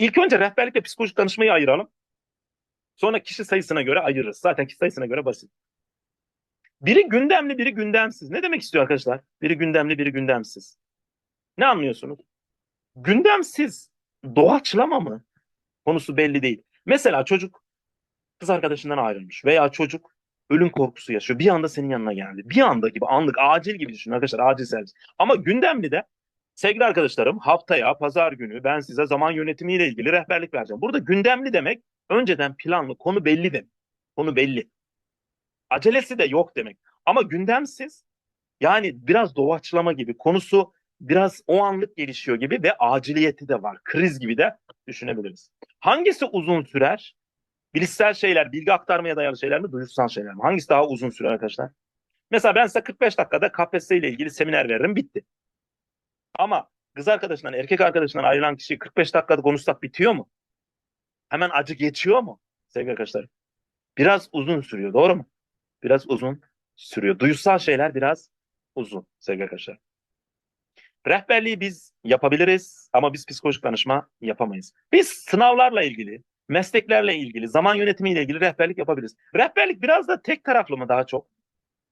İlk önce rehberlikle psikolojik danışmayı ayıralım. Sonra kişi sayısına göre ayırırız. Zaten kişi sayısına göre basit. Biri gündemli, biri gündemsiz. Ne demek istiyor arkadaşlar? Biri gündemli, biri gündemsiz. Ne anlıyorsunuz? Gündemsiz doğaçlama mı? Konusu belli değil. Mesela çocuk kız arkadaşından ayrılmış veya çocuk ölüm korkusu yaşıyor. Bir anda senin yanına geldi. Bir anda gibi anlık acil gibi düşünün arkadaşlar acil servis. Ama gündemli de sevgili arkadaşlarım haftaya pazar günü ben size zaman yönetimiyle ilgili rehberlik vereceğim. Burada gündemli demek önceden planlı konu belli demek. Konu belli. Acelesi de yok demek. Ama gündemsiz yani biraz doğaçlama gibi konusu biraz o anlık gelişiyor gibi ve aciliyeti de var. Kriz gibi de düşünebiliriz. Hangisi uzun sürer? Bilişsel şeyler, bilgi aktarmaya dayalı şeyler mi, duyusal şeyler mi? Hangisi daha uzun sürer arkadaşlar? Mesela ben size 45 dakikada KPSS ile ilgili seminer veririm, bitti. Ama kız arkadaşından, erkek arkadaşından ayrılan kişi 45 dakikada konuşsak bitiyor mu? Hemen acı geçiyor mu? Sevgili arkadaşlar. Biraz uzun sürüyor, doğru mu? Biraz uzun sürüyor. Duyusal şeyler biraz uzun sevgili arkadaşlar. Rehberliği biz yapabiliriz ama biz psikolojik danışma yapamayız. Biz sınavlarla ilgili, mesleklerle ilgili, zaman yönetimiyle ilgili rehberlik yapabiliriz. Rehberlik biraz da tek taraflı mı daha çok?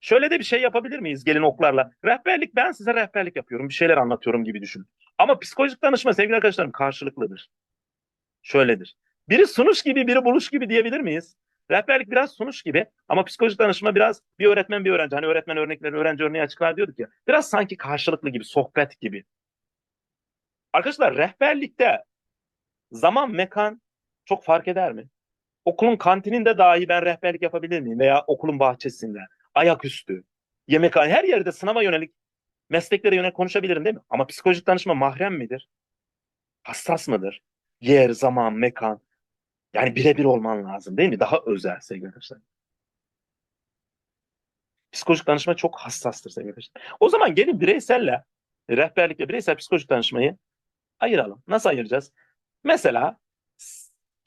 Şöyle de bir şey yapabilir miyiz gelin oklarla? Rehberlik ben size rehberlik yapıyorum, bir şeyler anlatıyorum gibi düşünün. Ama psikolojik danışma sevgili arkadaşlarım karşılıklıdır. Şöyledir. Biri sunuş gibi, biri buluş gibi diyebilir miyiz? Rehberlik biraz sunuş gibi ama psikolojik danışma biraz bir öğretmen bir öğrenci. Hani öğretmen örnekleri, öğrenci örneği açıklar diyorduk ya. Biraz sanki karşılıklı gibi, sohbet gibi. Arkadaşlar rehberlikte zaman, mekan çok fark eder mi? Okulun kantininde dahi ben rehberlik yapabilir miyim? Veya okulun bahçesinde, ayaküstü, yemekhane, her yerde sınava yönelik, mesleklere yönelik konuşabilirim değil mi? Ama psikolojik danışma mahrem midir? Hassas mıdır? Yer, zaman, mekan. Yani birebir olman lazım değil mi? Daha özel sevgili arkadaşlar. Psikolojik danışma çok hassastır sevgili arkadaşlar. O zaman gelin bireyselle, rehberlikle bireysel psikolojik danışmayı ayıralım. Nasıl ayıracağız? Mesela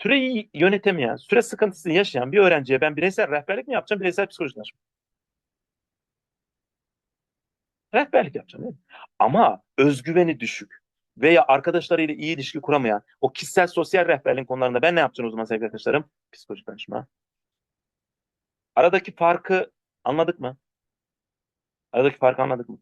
süreyi yönetemeyen, süre sıkıntısını yaşayan bir öğrenciye ben bireysel rehberlik mi yapacağım, bireysel psikolojik danışma? Rehberlik yapacağım değil mi? Ama özgüveni düşük veya arkadaşlarıyla iyi ilişki kuramayan o kişisel sosyal rehberlik konularında ben ne yapacağım o zaman sevgili arkadaşlarım? Psikolojik danışma. Aradaki farkı anladık mı? Aradaki farkı anladık mı?